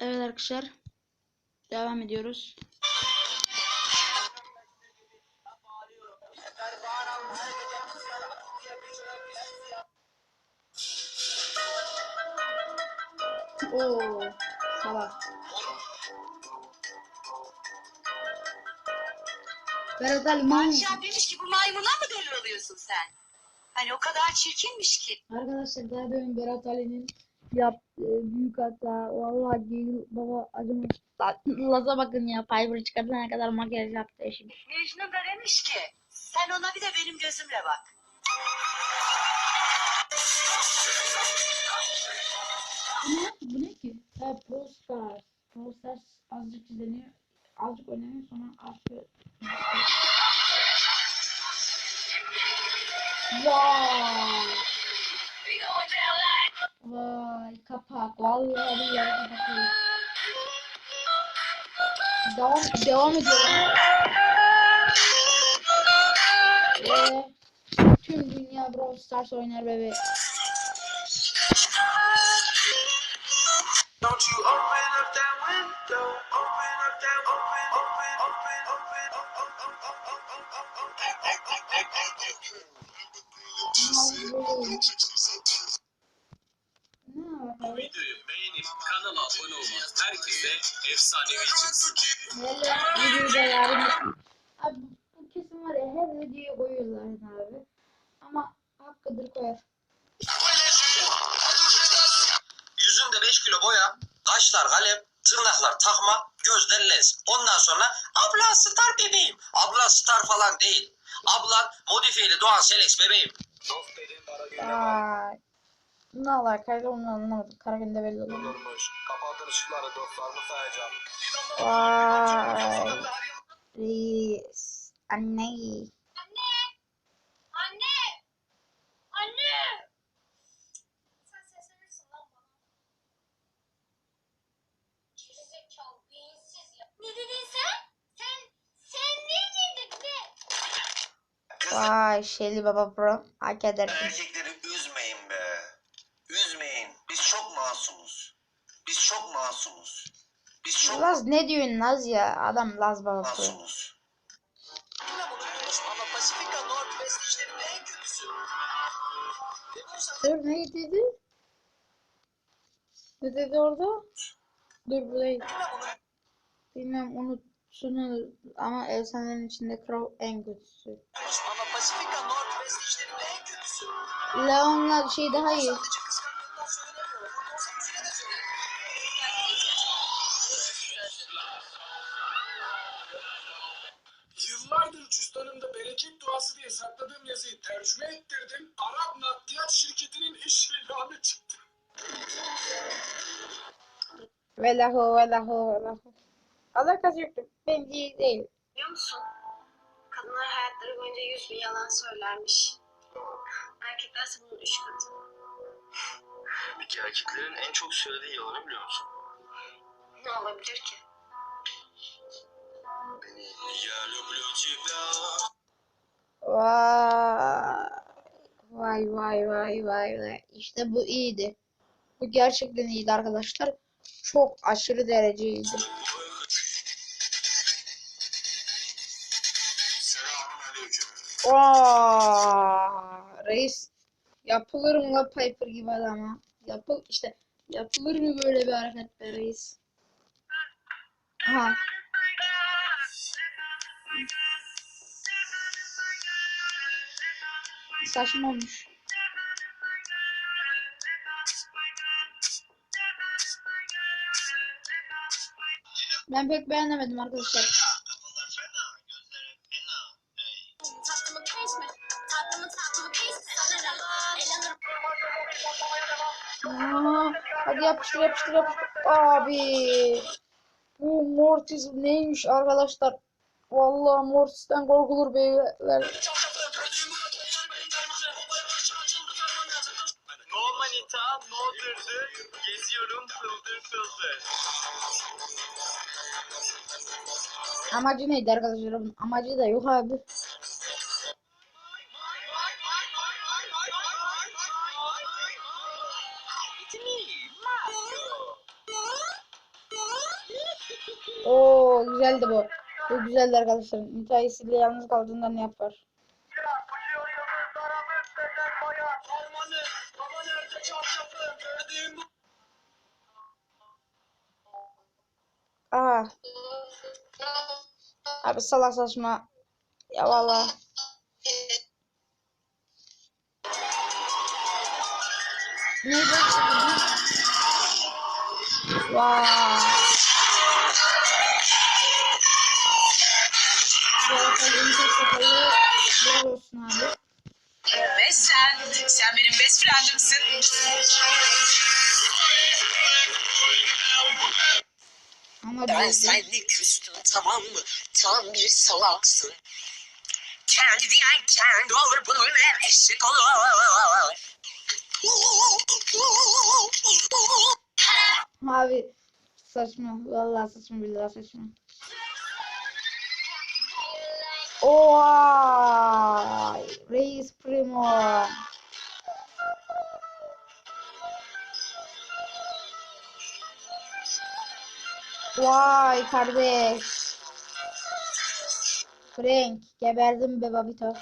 Evet arkadaşlar. Devam ediyoruz. Oo, salak. Berat Ali Maymun. Padişah demiş ki bu maymuna mı deli oluyorsun sen? Hani o kadar çirkinmiş ki. Arkadaşlar daha demin Berat Ali'nin yaptığı büyük hata. Vallahi değil baba acımış. Laza bakın ya Piper çıkartana kadar makyaj yaptı eşim. Mecnun da demiş ki sen ona bir de benim gözümle bak. Bu ne? Bu ne ki? Ha Pro Stars. Pro Stars azıcık izleniyor. Azıcık oynanıyor sonra artıyor. Vay. Vay kapak. Vallahi billahi kapatıyor. Devam, devam ediyorum. Ve tüm dünya Brawl Stars oynar bebe. Don't you open up that window, open up that open, open, open, open, open, Ne var Bu abi? Videoyu beğenip kanala abone olun. Herkese efsanevi çıksın. Videoda yarın Abi bu kesin var ya her videoya koyuyorlar abi. Ama hakkıdır koyar. Yüzünde 5 kilo boya, kaşlar kalem, tırnaklar takma, gözler lens. Ondan sonra abla star bebeğim. Abla star falan değil. Ablan modifiyeli Doğan Selex bebeğim. Para günde Vay. Ne alakayla onu anlamadım. Karagünde belli olur. Kapatın ışıkları dostlarını sayacağım. Vay. Reis. Anne. Anne! Anne! Sen seslenirsin lan bana. Gerizekalı, beyinsiz ya. Ne dedin sen? Sen, sen ne dedin de? Vay Şeli Baba Pro. Hak edersin. Erkekleri Laz ne diyorsun Laz ya? Adam Laz Baba Pro. masumuz. Bilmem unuttunuz ama Pasifika Northwest işlerinin en kötüsü. Dur ne dedi? Ne dedi orada? Dur bu değil. Bilmem unutsunuz ama efsanelerin içinde Crow en kötüsü. Ama Pasifika Northwest işlerinin en kötüsü. Leon'la şey daha iyi. Velahu velahu velahu. Alakası yoktu. Bence değil. Biliyor musun? Kadınlar hayatları boyunca yüz bin yalan söylermiş. Erkekler ise bunun üç katı. Peki erkeklerin en çok söylediği yalanı biliyor musun? Ne olabilir ki? Beni Vay. Vay vay vay vay vay. İşte bu iyiydi. Bu gerçekten iyiydi arkadaşlar. Çok aşırı derece iyiydi. Reis yapılır mı la Piper gibi adama? Yapıl işte yapılır mı böyle bir hareket be reis? Aha. Saçma olmuş. Ben pek beğenemedim arkadaşlar. Aa, hadi yapıştır yapıştır yapıştır. Abi. Bu Mortis neymiş arkadaşlar? Vallahi Mortis'ten korkulur beyler. Geziyorum fıldır fıldır. Amacı neydi arkadaşlar? Bunun Amacı da yok abi. Oo güzeldi bu. Bu güzeldi arkadaşlar. Müteahhisiyle yalnız kaldığında ne yapar? Harmanı, baba nerede çarşafı? Gördüğüm bu. Aa. Abi salak saçma. Ya valla. Vay. Helal olsun abi. Ve sen, sen benim best friendimsin. Ama Ben diyordu. seninle küstüm tamam mı? Tam bir salaksın. Kendi diyenken olur bunun eşit olur. Abi saçma. Vallahi saçma billahi saçma. Oy! Reis Primo. Vay kardeş. Frank geberdim be babito.